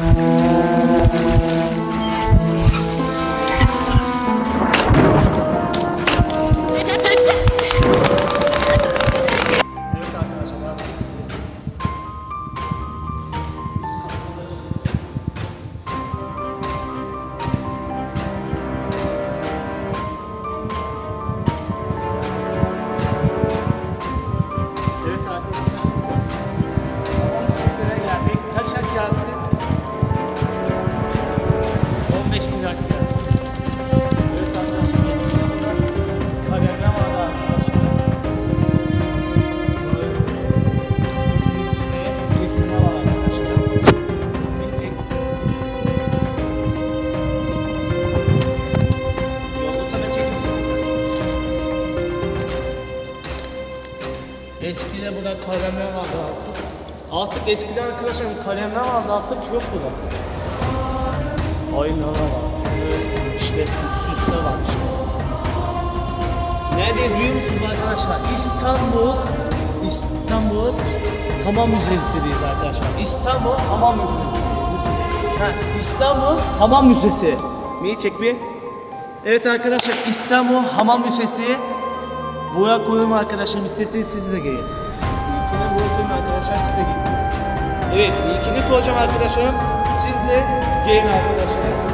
Evet Eskiden burada kalemler vardı artık. Artık eskiden arkadaşlar kalemler vardı artık yok burada. Aynalar var. İşte süs- süsler var işte. Neredeyiz biliyor musunuz arkadaşlar? İstanbul İstanbul Hamam Müzesi'deyiz arkadaşlar. İstanbul Hamam Müzesi. Ha, İstanbul Hamam Müzesi. Neyi çek bir? Evet arkadaşlar İstanbul Hamam Müzesi. Burak koyum arkadaşlar müzesi siz de gelin. İlkini Burak koyum arkadaşlar siz de gelirsiniz. Evet ilkini koyacağım arkadaşlarım. Siz de gelin arkadaşlar.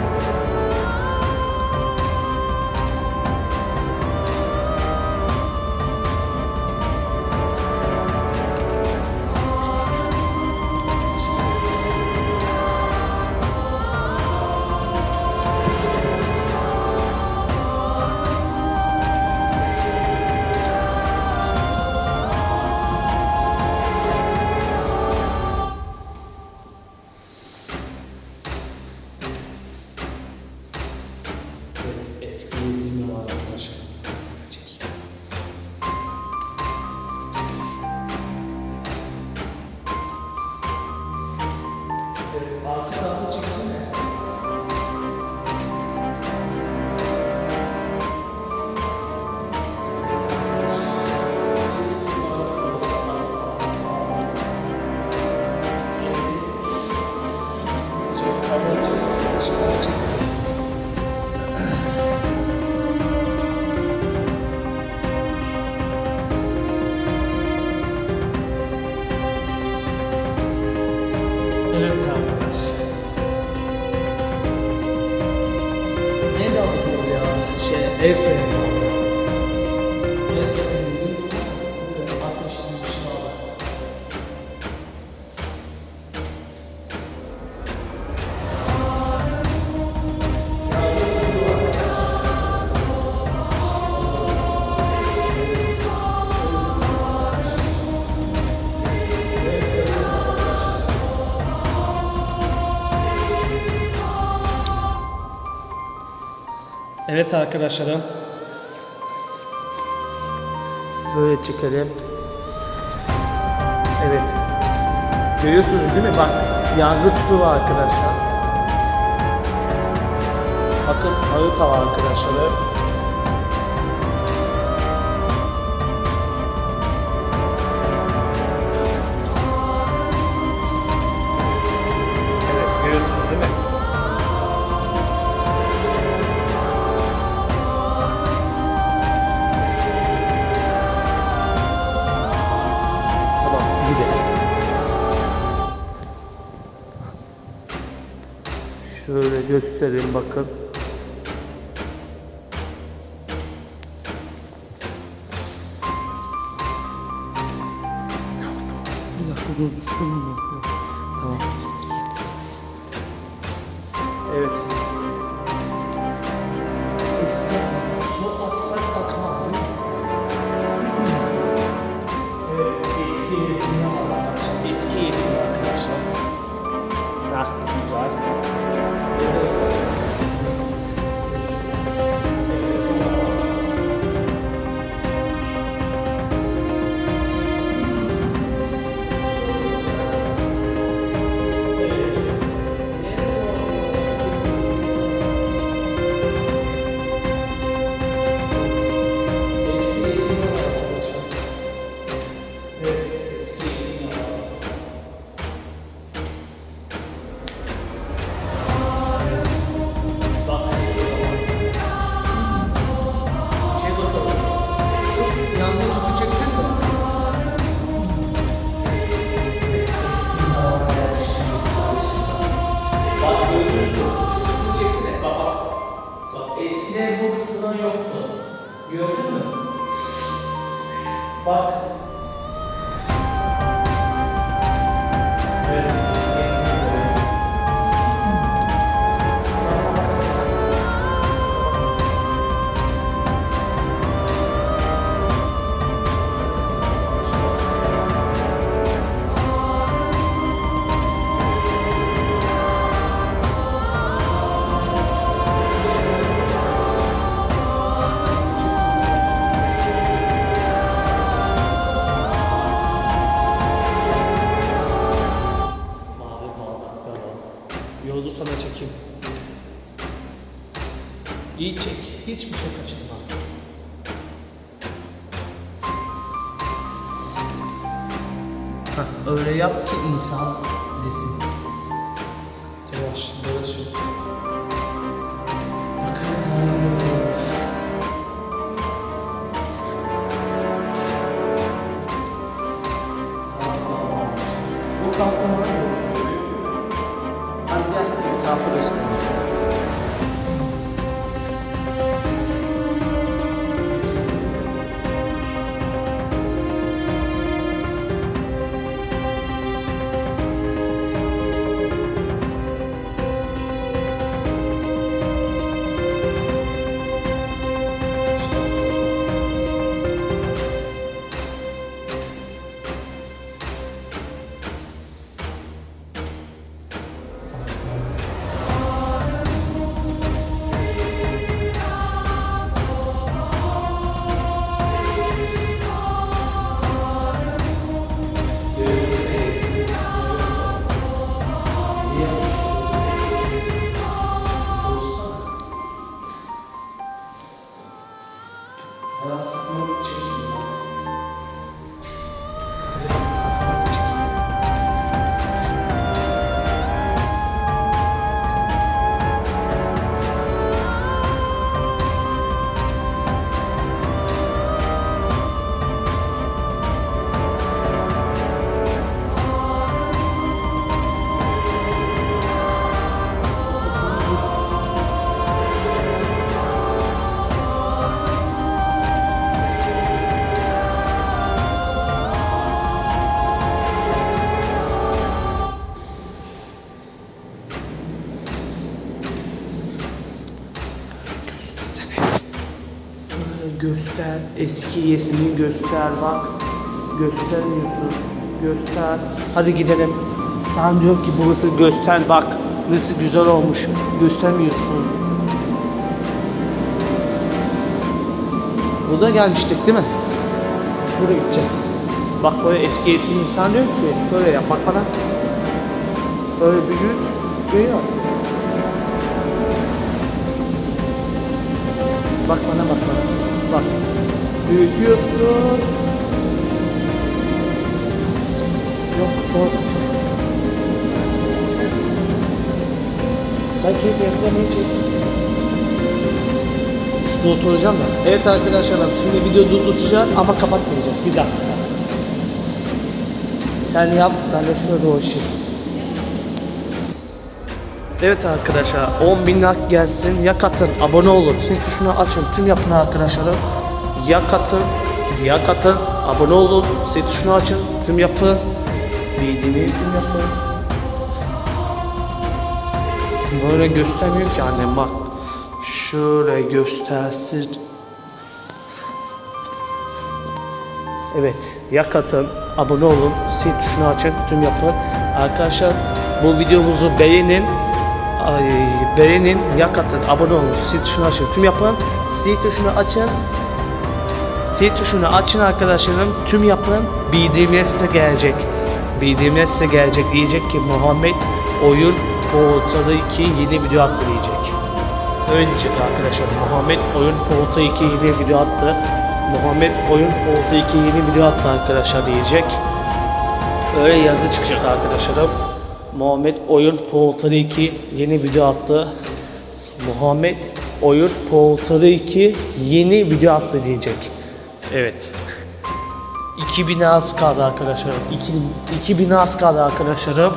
Eski isimli var arkadaşlar. Evet arkadaşlarım. Böyle çekelim. Evet. Görüyorsunuz değil mi? Bak yangın tüpü var arkadaşlar. Bakın harita var arkadaşlarım. Göstereyim bakın. Bir dakika dur dur dur. Eskiden bu bir yoktu. Gördün mü? Bak Heh, öyle yap ki insan desin. Yavaş, dolaşın. Bakın tarihi Let's go to Göster, eski yesini göster bak. Göstermiyorsun. Göster. Hadi gidelim. Sana diyorum ki burası göster bak. Nasıl güzel olmuş. Göstermiyorsun. Burada gelmiştik değil mi? Buraya gideceğiz. Bak böyle eski eski insan diyor ki böyle yap bak bana. Böyle büyüt. Büyüyor. Bak bana bak bana. Bak. Büyütüyorsun. Yok. Sen keyif yakalamayı çek. Şurada oturacağım da. Evet arkadaşlar şimdi videoyu tutacağız ama kapatmayacağız. Bir dakika. Sen yap ben de şöyle dolaşayım. Evet arkadaşlar 10 bin like gelsin ya katın abone olun sil tuşunu açın tüm yapın arkadaşlarım ya katın ya katın abone olun. Sil tuşunu açın tüm yapın. Videoyu tüm yapın. Böyle göstermiyor ki annem bak. Şöyle göstersin. Evet ya katın abone olun. Sil tuşunu açın tüm yapın. Arkadaşlar bu videomuzu beğenin Ay, beğenin, yak atın, abone olun, sil tuşunu açın, tüm yapın, sil tuşunu açın, sil tuşunu açın arkadaşlarım, tüm yapın, bildirimler size gelecek, bildirimler size gelecek, diyecek ki Muhammed oyun Portada 2 yeni video attı diyecek. Öyle diyecek arkadaşlar, Muhammed oyun Porta 2 yeni video attı, Muhammed oyun Porta 2 yeni video attı arkadaşlar diyecek. Öyle yazı çıkacak arkadaşlarım. Muhammed Oyun Portal 2 yeni video attı. Muhammed Oyun Portal 2 yeni video attı diyecek. Evet. 2000 az kaldı arkadaşlarım. 2000 az kaldı arkadaşlarım.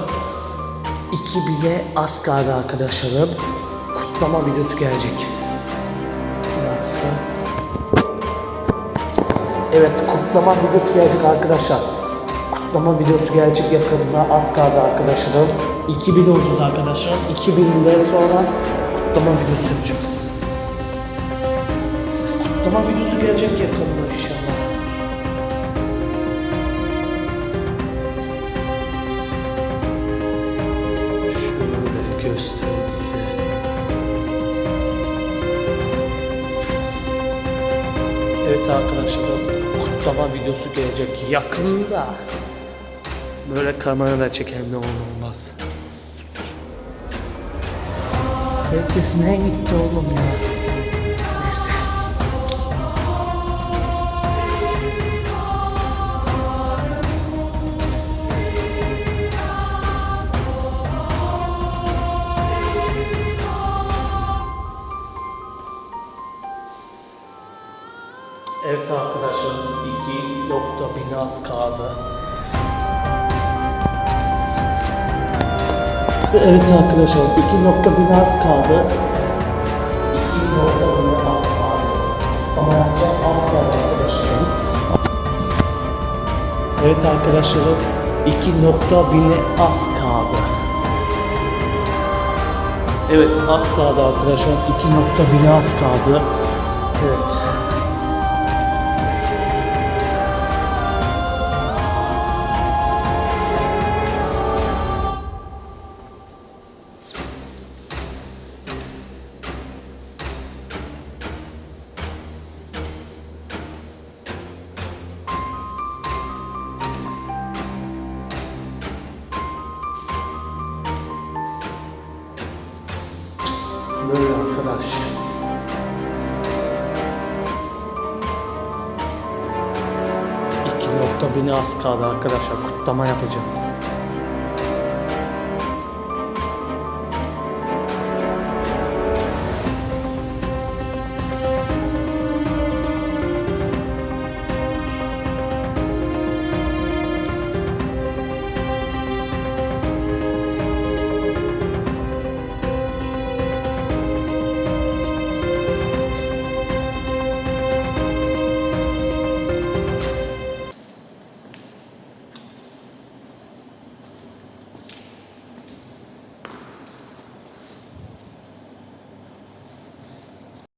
2000'e az kaldı arkadaşlarım. Kutlama videosu gelecek. Evet kutlama videosu gelecek arkadaşlar. Kutlama videosu gelecek yakında az kaldı arkadaşlarım. 2000 olacağız arkadaşlar. 2000'den sonra kutlama videosu yapacağız. Kutlama videosu gelecek yakında inşallah. Şöyle göstereyim size. Evet arkadaşlar kutlama videosu gelecek yakında. Böyle kamerada çeken de olmaz. Herkes ne gitti oğlum ya? Neyse. Evet arkadaşlar iki nokta binaz kaldı. Evet arkadaşlar iki nokta binaz kaldı. İki nokta binaz kaldı. Ama yapacağız az kaldı arkadaşlar. Evet arkadaşlar iki nokta bine az kaldı. Evet az kaldı arkadaşlar. iki nokta bine az kaldı. Evet. Böyle arkadaş. İki nokta bine az kaldı arkadaşlar. Kutlama yapacağız.